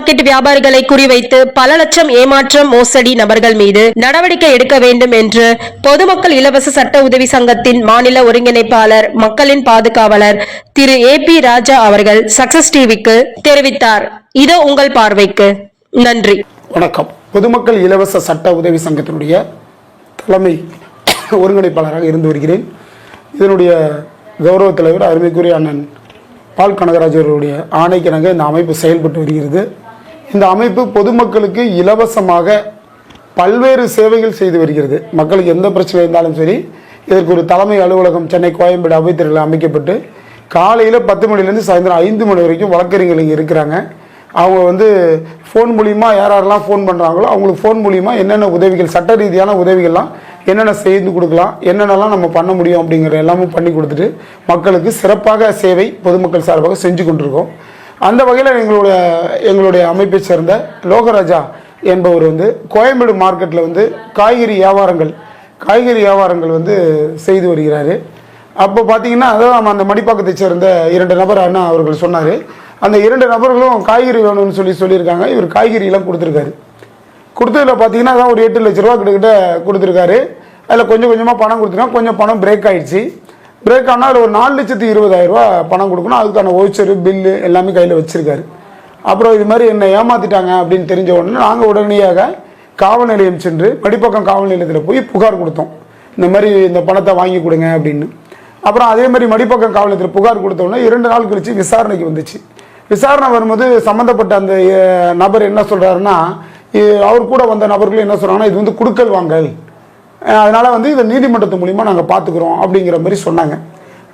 Market வியாபாரிகளை குறிவைத்து பல லட்சம் ஏமாற்றம் மோசடி நபர்கள் மீது நடவடிக்கை எடுக்க வேண்டும் என்று பொதுமக்கள் இலவச சட்ட உதவி சங்கத்தின் மாநில ஒருங்கிணைப்பாளர் மக்களின் பாதுகாவலர் திரு ஏ பி ராஜா அவர்கள் சக்சஸ் டிவிக்கு தெரிவித்தார். இதோ உங்கள் பார்வைக்கு. நன்றி. வணக்கம். பொதுமக்கள் இலவச சட்ட உதவி சங்கத்தினுடைய தலைமை ஒருங்கிணைப்பாளராக இருந்து வருகிறேன். இதனுடைய கௌரவ தலைவர் அருமைக்குரிய அண்ணன் பால் கனகராஜ் அவர்களுடைய ஆணைக்கிணங்க இந்த அமைப்பு செயல்பட்டு வருகிறது. இந்த அமைப்பு பொதுமக்களுக்கு இலவசமாக பல்வேறு சேவைகள் செய்து வருகிறது. மக்களுக்கு எந்த பிரச்சனை இருந்தாலும் சரி இதற்கு ஒரு தலைமை அலுவலகம் சென்னை கோயம்பேடு அவைத்தறையில் அமைக்கப்பட்டு காலையில் பத்து மணிலேருந்து சாயந்தரம் ஐந்து மணி வரைக்கும் வழக்கறிஞர்கள் இங்கே இருக்கிறாங்க. அவங்க வந்து ஃபோன் மூலிமா யார் யாரெல்லாம் ஃபோன் பண்ணுறாங்களோ அவங்களுக்கு ஃபோன் மூலிமா என்னென்ன உதவிகள் சட்ட ரீதியான உதவிகள்லாம் என்னென்ன செய்து கொடுக்கலாம் என்னென்னலாம் நம்ம பண்ண முடியும் அப்படிங்கிற எல்லாமும் பண்ணி கொடுத்துட்டு மக்களுக்கு சிறப்பாக சேவை பொதுமக்கள் சார்பாக செஞ்சு கொண்டிருக்கோம். அந்த வகையில் எங்களுடைய எங்களுடைய அமைப்பை சேர்ந்த லோகராஜா என்பவர் வந்து கோயம்பேடு மார்க்கெட்டில் வந்து காய்கறி வியாபாரங்கள் காய்கறி வியாபாரங்கள் வந்து செய்து வருகிறார். அப்போ பார்த்தீங்கன்னா அதான் நம்ம அந்த மடிப்பாக்கத்தை சேர்ந்த இரண்டு நபர் அண்ணா அவர்கள் சொன்னார். அந்த இரண்டு நபர்களும் காய்கறி வேணும்னு சொல்லி சொல்லியிருக்காங்க. இவர் காய்கறியெல்லாம் கொடுத்துருக்காரு. கொடுத்ததில் பார்த்தீங்கன்னா அதான் ஒரு எட்டு லட்ச ரூபா கிட்டக்கிட்ட கொடுத்துருக்காரு. அதில் கொஞ்சம் கொஞ்சமாக பணம் கொடுத்துருக்காங்க கொஞ்சம் பணம் பிரேக் ஆகிடுச்சு பிரேக் ஆனால் ஒரு நாலு லட்சத்து இருபதாயிரம் ரூபா பணம் கொடுக்கணும். அதுக்கான ஓச்சரு பில்லு எல்லாமே கையில் வச்சுருக்காரு. அப்புறம் இது மாதிரி என்னை ஏமாத்திட்டாங்க அப்படின்னு தெரிஞ்ச உடனே நாங்கள் உடனடியாக காவல் நிலையம் சென்று மடிப்பக்கம் காவல் நிலையத்தில் போய் புகார் கொடுத்தோம். இந்த மாதிரி இந்த பணத்தை வாங்கி கொடுங்க அப்படின்னு. அப்புறம் அதே மாதிரி மடிப்பக்கம் காவல் நிலையத்தில் புகார் கொடுத்த இரண்டு நாள் கழித்து விசாரணைக்கு வந்துச்சு. விசாரணை வரும்போது சம்மந்தப்பட்ட அந்த நபர் என்ன சொல்கிறாருன்னா அவர் கூட வந்த நபர்கள் என்ன சொல்கிறாங்கன்னா இது வந்து குடுக்கல் வாங்கல். அதனால் வந்து இதை நீதிமன்றத்து மூலிமா நாங்கள் பார்த்துக்குறோம் அப்படிங்கிற மாதிரி சொன்னாங்க.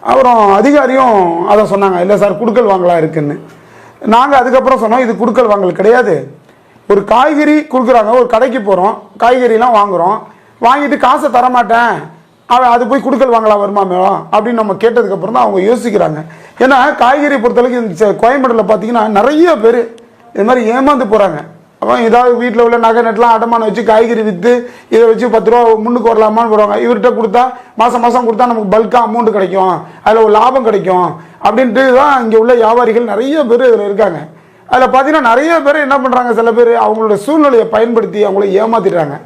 அப்புறம் அதிகாரியும் அதை சொன்னாங்க இல்லை சார் குடுக்கல் வாங்கலாம் இருக்குன்னு. நாங்கள் அதுக்கப்புறம் சொன்னோம் இது குடுக்கல் வாங்கல் கிடையாது. ஒரு காய்கறி கொடுக்குறாங்க ஒரு கடைக்கு போகிறோம் காய்கறிலாம் வாங்குறோம். வாங்கிட்டு காசை தரமாட்டேன். அவன் அது போய் குடுக்கல் வாங்கலாம் வருமா மேடம்? அப்படின்னு நம்ம கேட்டதுக்கப்புறம் தான் அவங்க யோசிக்கிறாங்க. ஏன்னா காய்கறி பொறுத்தளவுக்கு இந்த செ- பார்த்தீங்கன்னா நிறைய பேர் இது மாதிரி ஏமாந்து போகிறாங்க அவன் ஏதாவது வீட்டில் உள்ள நகை நெட்லாம் அடமானம் வச்சு காய்கறி விற்று இதை வச்சு பத்து ரூபா முன்னுக்கு வரலாமான்னு வருவாங்க. இவர்கிட்ட கொடுத்தா மாதம் மாதம் கொடுத்தா நமக்கு பல்காக அமௌண்ட் கிடைக்கும். அதில் ஒரு லாபம் கிடைக்கும். அப்படின்ட்டு தான் இங்கே உள்ள வியாபாரிகள் நிறைய பேர் இதில் இருக்காங்க. அதில் பார்த்தீங்கன்னா நிறைய பேர் என்ன பண்ணுறாங்க சில பேர் அவங்களோட சூழ்நிலையை பயன்படுத்தி அவங்கள ஏமாத்திடுறாங்க.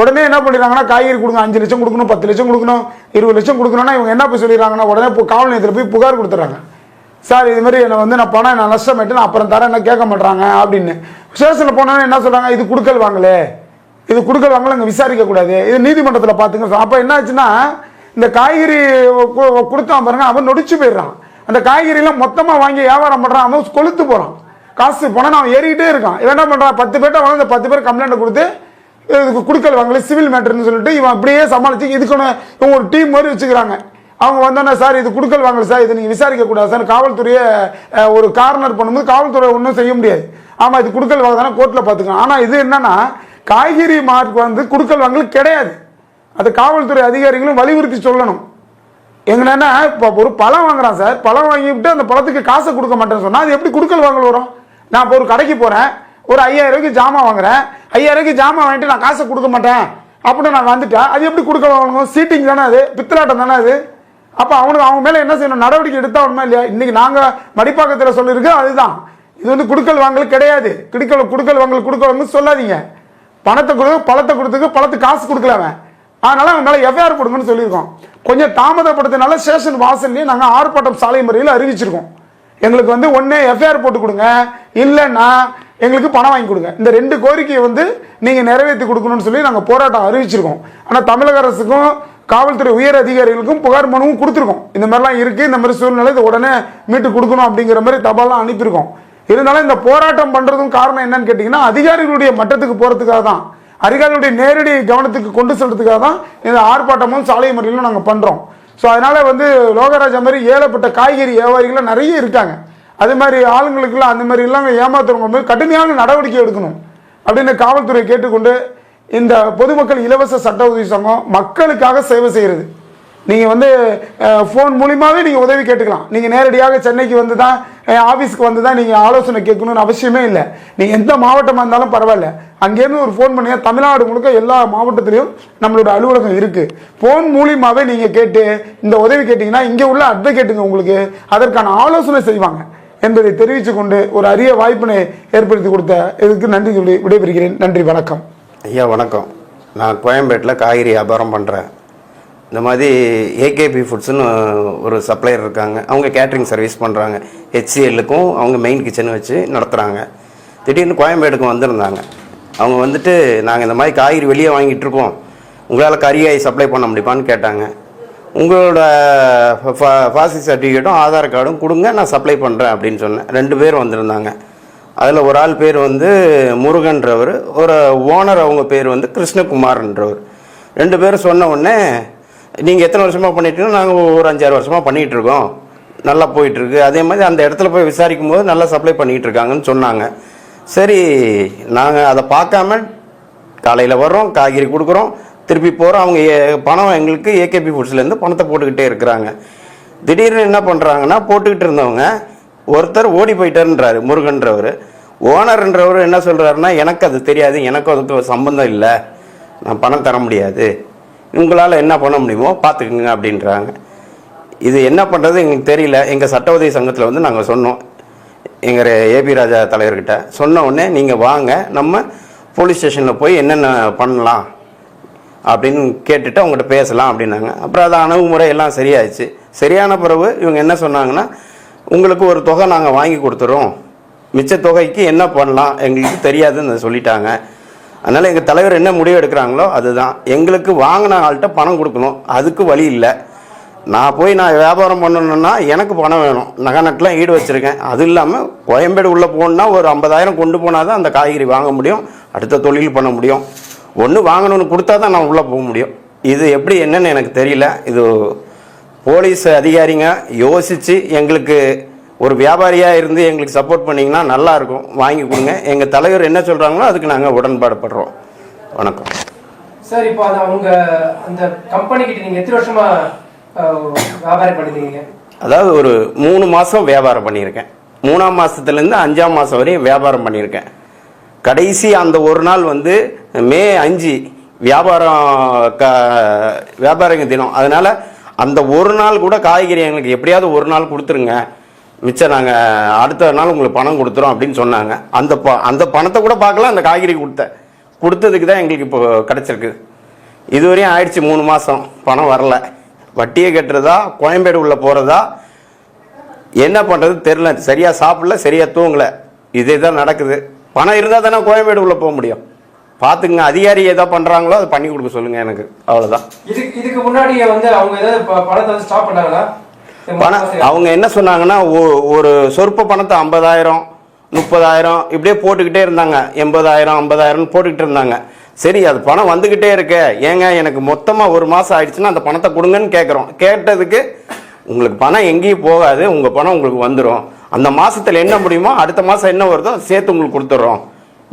உடனே என்ன பண்ணிடுறாங்கன்னா காய்கறி கொடுங்க அஞ்சு லட்சம் கொடுக்கணும் பத்து லட்சம் கொடுக்கணும் இருபது லட்சம் கொடுக்கணும்னா இவங்க என்ன போய் சொல்லிடுறாங்கன்னா உடனே இப்போ காவல் நிலையத்தில் போய் புகார் கொடுத்துட்றாங்க. சார் இது மாதிரி என்னை வந்து நான் பணம் நான் நஷ்டமாயிட்டு நான் அப்புறம் தரேன் என்ன கேட்க மாட்டாங்க அப்படின்னு. ஸ்டேஷனில் போனோன்னே என்ன சொல்கிறாங்க இது கொடுக்கல் வாங்கலே. இது கொடுக்கல் வாங்கல அங்கே விசாரிக்க கூடாது. இது நீதிமன்றத்தில் பார்த்துங்க அப்போ என்ன ஆச்சுன்னா இந்த காய்கறி கொடுத்தான் பாருங்க அவன் நொடிச்சு போயிடுறான். அந்த காய்கறிலாம் மொத்தமாக வாங்கி வியாபாரம் பண்ணுறான் அவன் கொளுத்து போகிறான் காசு பணம் அவன் ஏறிக்கிட்டே இருக்கான். இவன் என்ன பண்ணுறான் பத்து பேர்ட்ட வாங்க இந்த பத்து பேர் கம்ப்ளைண்ட் கொடுத்து இதுக்கு கொடுக்கல் வாங்கல சிவில் மேட்டர்னு சொல்லிட்டு இவன் அப்படியே சமாளிச்சு இதுக்குன்னு இவங்க ஒரு டீம் மாதிரி வச்சுக்கிறாங்க. அவங்க வந்தோன்னே சார் இது கொடுக்கல் வாங்கல சார். இது நீங்கள் விசாரிக்க கூடாது சார். காவல்துறையை ஒரு கார்னர் பண்ணும்போது காவல்துறை ஒன்றும் செய்ய முடியாது. ஆமாம் இது கொடுக்கல் வாங்க தானே கோர்ட்டில் பார்த்துக்கலாம் ஆனால் இது என்னன்னா காய்கறி மார்க் வந்து குடுக்கல் வாங்கல் கிடையாது. அது காவல்துறை அதிகாரிகளும் வலியுறுத்தி சொல்லணும். எங்கன்னா இப்போ ஒரு பழம் வாங்குறான் சார். பழம் வாங்கிவிட்டு அந்த பழத்துக்கு காசை கொடுக்க மாட்டேன்னு சொன்னால் அது எப்படி குடுக்கல் வாங்கல் வரும்? நான் இப்போ ஒரு கடைக்கு போகிறேன் ஒரு ஐயாயிரம் ரூபாய்க்கு ஜாமான் வாங்குறேன். ஐயாயிரம் ரூபாய்க்கு ஜாமான் வாங்கிட்டு நான் காசை கொடுக்க மாட்டேன். அப்படின்னு நான் வந்துட்டேன் அது எப்படி கொடுக்க வாங்கணும்? சீட்டிங் தானே அது? பித்தலாட்டம் தானே அது? அப்போ அவனுக்கு அவங்க மேலே என்ன செய்யணும்? நடவடிக்கை எடுத்தா ஒன்றுமே இல்லையா? இன்னைக்கு நாங்கள் மடிப்பாக்கத்தில் சொல்லியிருக்கோம் அதுதான். இது வந்து குடுக்கல் வாங்கல் கிடையாது. குடுக்கல் குடுக்கல் வாங்கல் கொடுக்க வாங்கல் சொல்லாதீங்க. பணத்தை கொடுத்து பழத்தை கொடுத்துக்கு பழத்துக்கு காசு கொடுக்கல அவன். அதனால அவன் மேலே எஃப்ஐஆர் கொடுங்கன்னு சொல்லியிருக்கோம். கொஞ்சம் தாமதப்படுத்தினால ஸ்டேஷன் வாசல்லையும் நாங்கள் ஆர்ப்பாட்டம் சாலை முறையில் அறிவிச்சிருக்கோம். எங்களுக்கு வந்து ஒன்றே எஃப்ஐஆர் போட்டு கொடுங்க. இல்லைன்னா எங்களுக்கு பணம் வாங்கி கொடுங்க. இந்த ரெண்டு கோரிக்கையை வந்து நீங்கள் நிறைவேற்றி கொடுக்கணும்னு சொல்லி நாங்கள் போராட்டம் அறிவிச்சிருக்கோம். ஆனால் தமிழக அரசுக்கும் காவல்துறை உயர் அதிகாரிகளுக்கும் புகார் மனுவும் கொடுத்துருக்கோம். இந்த மாதிரிலாம் இருக்குது இந்த மாதிரி சூழ்நிலை இதை உடனே மீட்டு கொடுக்கணும் அப்படிங்கிற மாதிரி தபாலாம் அனுப்பியிருக்கோம். இருந்தாலும் இந்த போராட்டம் பண்ணுறதும் காரணம் என்னன்னு கேட்டிங்கன்னா அதிகாரிகளுடைய மட்டத்துக்கு போகிறதுக்காக தான் அதிகாரிகளுடைய நேரடி கவனத்துக்கு கொண்டு செல்றதுக்காக தான் இந்த ஆர்ப்பாட்டமும் சாலை முறையிலும் நாங்கள் பண்ணுறோம் ஸோ அதனால் வந்து லோகராஜா மாதிரி ஏழப்பட்ட காய்கறி வியாபாரிகள்லாம் நிறைய இருக்காங்க. அது மாதிரி ஆளுங்களுக்கெல்லாம் அந்த மாதிரி இல்லாமல் ஏமாத்துறவங்க மாதிரி கடுமையான நடவடிக்கை எடுக்கணும் அப்படின்னு காவல்துறை கேட்டுக்கொண்டு இந்த பொதுமக்கள் இலவச சட்ட உதவி சங்கம் மக்களுக்காக சேவை செய்கிறது நீங்கள் வந்து ஃபோன் மூலியமாகவே நீங்கள் உதவி கேட்டுக்கலாம். நீங்கள் நேரடியாக சென்னைக்கு வந்து தான் ஆஃபீஸ்க்கு வந்து தான் நீங்கள் ஆலோசனை கேட்கணும்னு அவசியமே இல்லை. நீங்கள் எந்த மாவட்டமாக இருந்தாலும் பரவாயில்ல. அங்கேருந்து ஒரு ஃபோன் பண்ணியா தமிழ்நாடு முழுக்க எல்லா மாவட்டத்திலையும் நம்மளோட அலுவலகம் இருக்குது ஃபோன் மூலியமாகவே நீங்கள் கேட்டு இந்த உதவி கேட்டிங்கன்னா இங்கே உள்ள அட்வொகேட்டுங்க உங்களுக்கு அதற்கான ஆலோசனை செய்வாங்க. என்பதை தெரிவித்து கொண்டு ஒரு அரிய வாய்ப்பினை ஏற்படுத்தி கொடுத்த இதுக்கு நன்றி சொல்லி விடைபெறுகிறேன். நன்றி வணக்கம். ஐயா வணக்கம். நான் கோயம்பேட்டில் காய்கறி வியாபாரம் பண்ணுறேன் இந்த மாதிரி ஏகேபி ஃபுட்ஸ்னு ஒரு சப்ளையர் இருக்காங்க. அவங்க கேட்ரிங் சர்வீஸ் பண்ணுறாங்க ஹெச்சிஎல்லுக்கும் அவங்க மெயின் கிச்சன் வச்சு நடத்துகிறாங்க திடீர்னு கோயம்பேடுக்கும் வந்திருந்தாங்க. அவங்க வந்துட்டு நாங்கள் இந்த மாதிரி காய்கறி வெளியே வாங்கிட்டு இருக்கோம். உங்களால் கறியாய் சப்ளை பண்ண முடியுமான்னு கேட்டாங்க. உங்களோட ஃபாசி சர்டிஃபிகேட்டும் ஆதார் கார்டும் கொடுங்க. நான் சப்ளை பண்ணுறேன் அப்படின்னு சொன்னேன். ரெண்டு பேரும் வந்திருந்தாங்க. அதில் ஒரு ஆள் பேர் வந்து முருகன்றவர் ஒரு ஓனர் அவங்க பேர் வந்து கிருஷ்ணகுமார்ன்றவர். ரெண்டு பேரும் சொன்ன உடனே நீங்கள் எத்தனை வருஷமாக பண்ணிட்டீங்கன்னா நாங்கள் ஒரு அஞ்சாறு வருஷமாக பண்ணிகிட்ருக்கோம் நல்லா போயிட்டுருக்கு. அதே மாதிரி அந்த இடத்துல போய் விசாரிக்கும் போது நல்லா சப்ளை பண்ணிகிட்டு இருக்காங்கன்னு சொன்னாங்க. சரி நாங்கள் அதை பார்க்காம காலையில் வர்றோம் காய்கறி கொடுக்குறோம். திருப்பி போகிறோம் அவங்க ஏ- பணம் எங்களுக்கு ஏகேபி ஃபுட்ஸ்லேருந்து பணத்தை போட்டுக்கிட்டே இருக்கிறாங்க. திடீர்னு என்ன பண்ணுறாங்கன்னா போட்டுக்கிட்டு இருந்தவங்க ஒருத்தர் ஓடி போயிட்டாருன்றாரு முருகன்றவர். ஓனர்ன்றவர் என்ன சொல்கிறாருன்னா எனக்கு அது தெரியாது எனக்கு அதுக்கு சம்பந்தம் இல்லை. நான் பணம் தர முடியாது. உங்களால் என்ன பண்ண முடியுமோ பார்த்துக்குங்க அப்படின்றாங்க. இது என்ன பண்ணுறது எங்களுக்கு தெரியல. எங்கள் சட்ட உதவி சங்கத்தில் வந்து நாங்கள் சொன்னோம். எங்கள் ஏபி ராஜா தலைவர்கிட்ட சொன்ன உடனே நீங்கள் வாங்க நம்ம போலீஸ் ஸ்டேஷனில் போய் என்னென்ன பண்ணலாம்? அப்படின்னு கேட்டுட்டு அவங்ககிட்ட பேசலாம் அப்படின்னாங்க. அப்புறம் அது அணுகுமுறை எல்லாம் சரியாயிடுச்சு. சரியான பிறகு இவங்க என்ன சொன்னாங்கன்னா உங்களுக்கு ஒரு தொகை நாங்கள் வாங்கி கொடுத்துறோம். மிச்ச தொகைக்கு என்ன பண்ணலாம்? எங்களுக்கு தெரியாதுன்னு சொல்லிட்டாங்க. அதனால் எங்கள் தலைவர் என்ன முடிவு எடுக்கிறாங்களோ அதுதான். எங்களுக்கு வாங்கின ஆள்கிட்ட பணம் கொடுக்கணும். அதுக்கு வழி இல்லை. நான் போய் நான் வியாபாரம் பண்ணணும்னா எனக்கு பணம் வேணும். நகை நட்டுலாம் ஈடு வச்சுருக்கேன். அது இல்லாமல் கோயம்பேடு உள்ளே போகணுன்னா ஒரு ஐம்பதாயிரம் கொண்டு போனால் தான் அந்த காய்கறி வாங்க முடியும். அடுத்த தொழில் பண்ண முடியும். ஒன்று வாங்கணும்னு கொடுத்தா தான் நான் உள்ளே போக முடியும். இது எப்படி என்னன்னு எனக்கு தெரியல. இது போலீஸ் அதிகாரிங்க யோசித்து எங்களுக்கு ஒரு வியாபாரியாக இருந்து எங்களுக்கு சப்போர்ட் பண்ணிங்கன்னா நல்லா இருக்கும். வாங்கி கொடுங்க. எங்கள் தலைவர் என்ன சொல்கிறாங்களோ அதுக்கு நாங்கள் உடன்பாடுபடுறோம். வணக்கம். சார் இப்போ அது அவங்க அந்த கம்பெனி கிட்ட நீங்க எத்தனை வருஷமா அஹ், வியாபாரம் பண்ணிருக்கீங்க? அதாவது ஒரு மூணு மாதம் வியாபாரம் பண்ணியிருக்கேன். மூணாம் மாதத்துலேருந்து அஞ்சாம் மாதம் வரையும் வியாபாரம் பண்ணியிருக்கேன். கடைசி அந்த ஒரு நாள் வந்து மே அஞ்சு வியாபாரம் க வியாபாரங்க தினம். அதனால் அந்த ஒரு நாள் கூட காய்கறி எங்களுக்கு எப்படியாவது ஒரு நாள் கொடுத்துருங்க. மிச்சம் நாங்கள் அடுத்த நாள் உங்களுக்கு பணம் கொடுத்துறோம் அப்படின்னு சொன்னாங்க. அந்த ப அந்த பணத்தை கூட பார்க்கல அந்த காய்கறி கொடுத்தேன் கொடுத்ததுக்கு தான் எங்களுக்கு இப்போ கிடச்சிருக்கு. இதுவரையும் ஆயிடுச்சு மூணு மாதம் பணம் வரல. வட்டியை கட்டுறதா கோயம்பேடு உள்ளே போகிறதா என்ன பண்ணுறது தெரில சரியாக சாப்பிடல சரியாக தூங்கல. இதே தான் நடக்குது. பணம் இருந்தால் தானே கோயம்பேடு உள்ளே போக முடியும். பார்த்துங்க அதிகாரி எதோ பண்ணுறாங்களோ அதை பண்ணி கொடுக்க சொல்லுங்கள் எனக்கு. அவ்வளோதான் இதுக்கு இதுக்கு முன்னாடி வந்து அவங்க ஏதாவது பணத்தை ஸ்டாப் பண்ணாங்களா? பணம் அவங்க என்ன சொன்னாங்கன்னா ஒரு சொற்ப பணத்தை ஐம்பதாயிரம் முப்பதாயிரம் இப்படியே போட்டுக்கிட்டே இருந்தாங்க. எண்பதாயிரம் ஐம்பதாயிரம் போட்டுக்கிட்டு இருந்தாங்க. சரி அது பணம் வந்துக்கிட்டே இருக்கே. ஏங்க எனக்கு மொத்தமாக ஒரு மாதம் ஆயிடுச்சுன்னா அந்த பணத்தை கொடுங்கன்னு கேட்குறோம் கேட்டதுக்கு உங்களுக்கு பணம் எங்கேயும் போகாது. உங்கள் பணம் உங்களுக்கு வந்துடும் அந்த மாசத்துல என்ன முடியுமோ அடுத்த மாதம் என்ன வருதோ சேர்த்து உங்களுக்கு கொடுத்துட்றோம்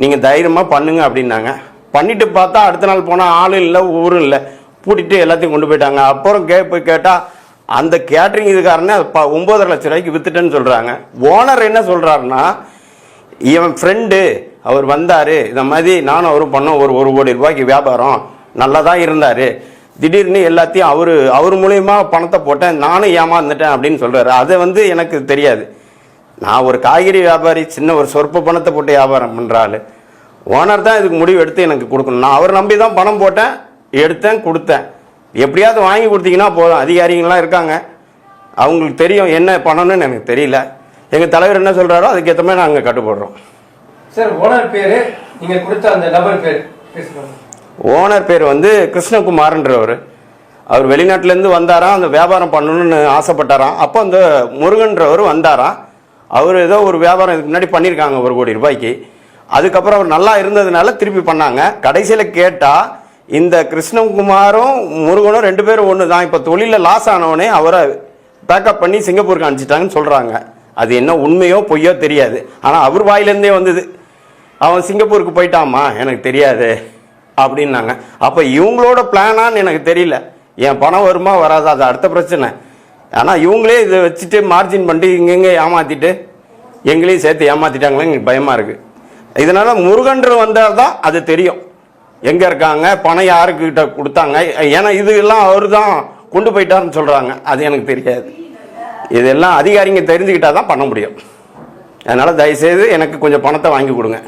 நீங்கள் தைரியமாக பண்ணுங்க அப்படின்னாங்க. பண்ணிட்டு பார்த்தா அடுத்த நாள் போனால் ஆளும் இல்லை ஊரும் இல்லை. பூட்டிட்டு எல்லாத்தையும் கொண்டு போயிட்டாங்க. அப்புறம் கே போய் கேட்டால் அந்த கேட்ரிங் இதுக்காரனே ப ஒம்பதரை லட்ச ரூபாய்க்கு வித்துட்டேன்னு சொல்கிறாங்க ஓனர் என்ன சொல்கிறாருன்னா இவன் ஃப்ரெண்டு அவர் வந்தார். இந்த மாதிரி நானும் அவரும் பண்ணோம். ஒரு ஒரு கோடி ரூபாய்க்கு வியாபாரம். நல்லா தான் இருந்தார். திடீர்னு எல்லாத்தையும் அவர் அவர் மூலயமா பணத்தை போட்டேன். நானும் ஏமாந்துட்டேன் அப்படின்னு சொல்கிறாரு அதை வந்து எனக்கு தெரியாது. நான் ஒரு காய்கறி வியாபாரி சின்ன ஒரு சொற்ப பணத்தை போட்டு வியாபாரம் பண்ணுற ஆளு ஓனர் தான் இதுக்கு முடிவு எடுத்து எனக்கு கொடுக்கணும். நான் அவர் நம்பி தான் பணம் போட்டேன் எடுத்தேன் கொடுத்தேன். எப்படியாவது வாங்கி கொடுத்தீங்கன்னா போதும். அதிகாரிங்களாம் இருக்காங்க. அவங்களுக்கு தெரியும் என்ன பண்ணணும்னு எனக்கு தெரியல. எங்கள் தலைவர் என்ன சொல்கிறாரோ அதுக்கேற்ற மாதிரி நாங்கள் கட்டுப்படுறோம். சார் ஓனர் பேரு நீங்க கொடுத்த அந்த நபர் பேர் ஓனர் பேர் வந்து கிருஷ்ணகுமார்ன்றவர். அவர் வெளிநாட்டிலேருந்து வந்தாராம் அந்த வியாபாரம் பண்ணணும்னு ஆசைப்பட்டாராம் அப்போ அந்த முருகன்றவர் வந்தாராம் அவர் ஏதோ ஒரு வியாபாரம் இதுக்கு முன்னாடி பண்ணியிருக்காங்க ஒரு கோடி ரூபாய்க்கு. அதுக்கப்புறம் அவர் நல்லா இருந்ததுனால திருப்பி பண்ணாங்க. கடைசியில் கேட்டால் இந்த கிருஷ்ணகுமாரும் முருகனும் ரெண்டு பேரும் ஒன்று தான் இப்போ தொழிலில் லாஸ் ஆனவனே அவரை பேக்கப் பண்ணி சிங்கப்பூருக்கு அனுப்பிச்சிட்டாங்கன்னு சொல்கிறாங்க அது என்ன உண்மையோ பொய்யோ தெரியாது. ஆனால் அவர் வாயிலேருந்தே வந்தது. அவன் சிங்கப்பூருக்கு போயிட்டாமா எனக்கு தெரியாது அப்படின்னாங்க. அப்போ இவங்களோட பிளானான்னு எனக்கு தெரியல. என் பணம் வருமா வராதா? அது அடுத்த பிரச்சனை. ஆனால் இவங்களே இதை வச்சுட்டு மார்ஜின் பண்ணிட்டு இங்கெங்கே ஏமாற்றிட்டு எங்களையும் சேர்த்து ஏமாற்றிட்டாங்களே எனக்கு பயமாக இருக்குது இதனால் முருகன்று வந்தால் தான் அது தெரியும். எங்கே இருக்காங்க பணம் யாருக்கிட்ட கொடுத்தாங்க ஏன்னா இது எல்லாம் அவர் தான் கொண்டு போயிட்டாருன்னு சொல்கிறாங்க அது எனக்கு தெரியாது. இதெல்லாம் அதிகாரிங்க தெரிஞ்சுக்கிட்டால் தான் பண்ண முடியும். அதனால் தயவுசெய்து எனக்கு கொஞ்சம் பணத்தை வாங்கி கொடுங்க.